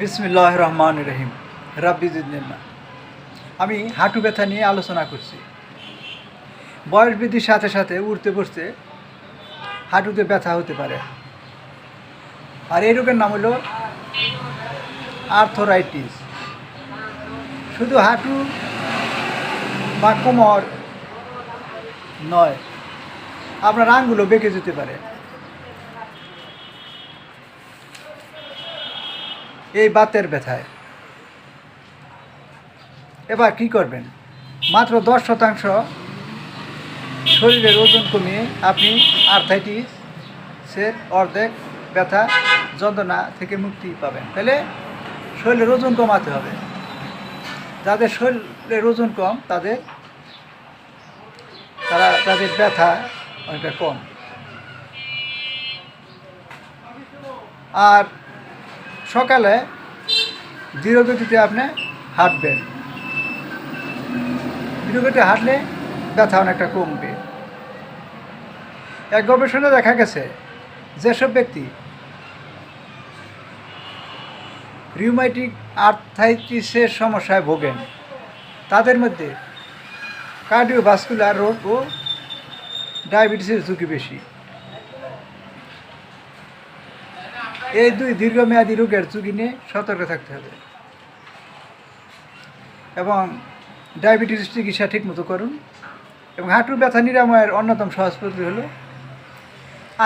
বিসমিল্লাহ রহমান রহিম রাব্বিজুদ্দিল্লা আমি হাঁটু ব্যথা নিয়ে আলোচনা করছি। বয়স বৃদ্ধির সাথে সাথে উঠতে বসতে হাঁটুতে ব্যথা হতে পারে। আর এই রোগের নাম হলো আর্থোরাইটিস। শুধু হাঁটু বা কোমর নয়, আপনার আঙ্গুলো বেঁকে যেতে পারে। এই বাতের ব্যথায়। এবার কি করবেন? মাত্র দশ শতাংশ শরীরের ওজন কমিয়ে আপনি আর্থাইটিসের অর্ধেক ব্যথা, যন্ত্রণা থেকে মুক্তি পাবেন। তাহলে শরীরের ওজন কমাতে হবে। যাদের শরীরের ওজন কম, তাদের তারা তাদের ব্যথা অনেকটা কম। আর সকালে ধীরগতিতে আপনি হাঁটবেন। ধীরগতিতে হাঁটলে ব্যথা অনেকটা কমবে। এক গবেষণা দেখা গেছে, যেসব ব্যক্তি রিউমাইটিক আর্থাইটিসের সমস্যায় ভোগেন, তাদের মধ্যে কার্ডিওভাস্কুলার রোগ ও ডায়াবেটিসের ঝুঁকি বেশি। এই দুই দীর্ঘমেয়াদী রোগের ঝুঁকি নিয়ে সতর্ক থাকতে হবে। এবং ডায়াবেটিস চিকিৎসা ঠিকমতো করুন এবং হাঁটুর ব্যথা নিরাময়ের অন্যতম সহজ পদ্ধতি হলো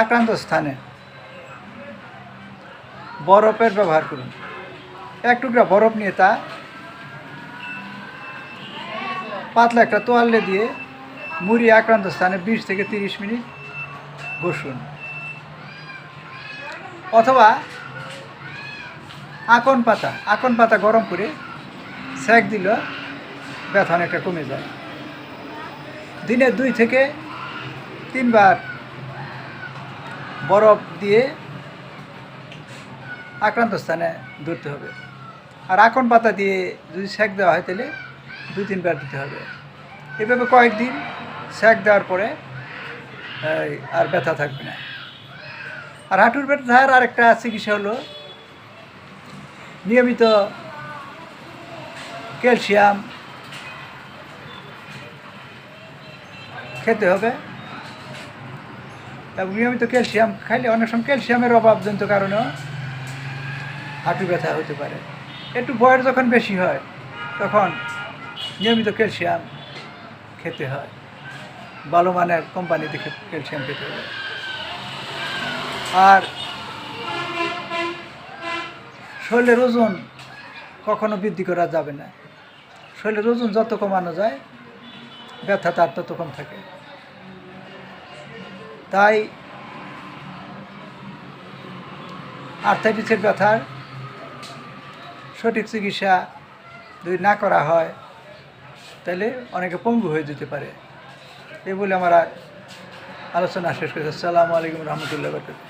আক্রান্ত স্থানে বরফের ব্যবহার করুন। এক টুকরা বরফ নিয়ে তা পাতলা একটা তোয়ালে দিয়ে মুড়ি আক্রান্ত স্থানে বিশ থেকে তিরিশ মিনিট বসুন অথবা আকন পাতা আকন পাতা গরম করে সেক দিল ব্যথা অনেকটা কমে যায়। দিনে দুই থেকে তিনবার বরফ দিয়ে আক্রান্ত স্থানে ধরতে হবে। আর আকন পাতা দিয়ে যদি সেক দেওয়া হয় তাহলে দুই তিনবার দিতে হবে। এভাবে কয়েকদিন সেক দেওয়ার পরে আর ব্যথা থাকবে না। আর হাঁটুর ব্যথার আরেকটা চিকিৎসা হলো। নিয়মিত ক্যালসিয়াম খেতে হবে। এবং নিয়মিত ক্যালসিয়াম খাইলে অনেক সময় ক্যালসিয়ামের অভাবজনিত কারণেও হাঁটু ব্যথা হতে পারে। একটু বয়স যখন বেশি হয়, তখন নিয়মিত ক্যালসিয়াম খেতে হয়। ভালো মানের কোম্পানিতে ক্যালসিয়াম খেতে হবে। আর শরীরের ওজন কখনো বৃদ্ধি করা যাবে না। শরীরের ওজন যত কমানো যায়, ব্যথা তার তত কম থাকে। তাই আর্থাইটিসের ব্যথার সঠিক চিকিৎসা যদি না করা হয়, তাহলে অনেকে পঙ্গু হয়ে যেতে পারে। এই বলে আমার আলোচনা শেষ করেছে আসসালামু আলাইকুম রহমতুল্লাহ বরকাতুহ।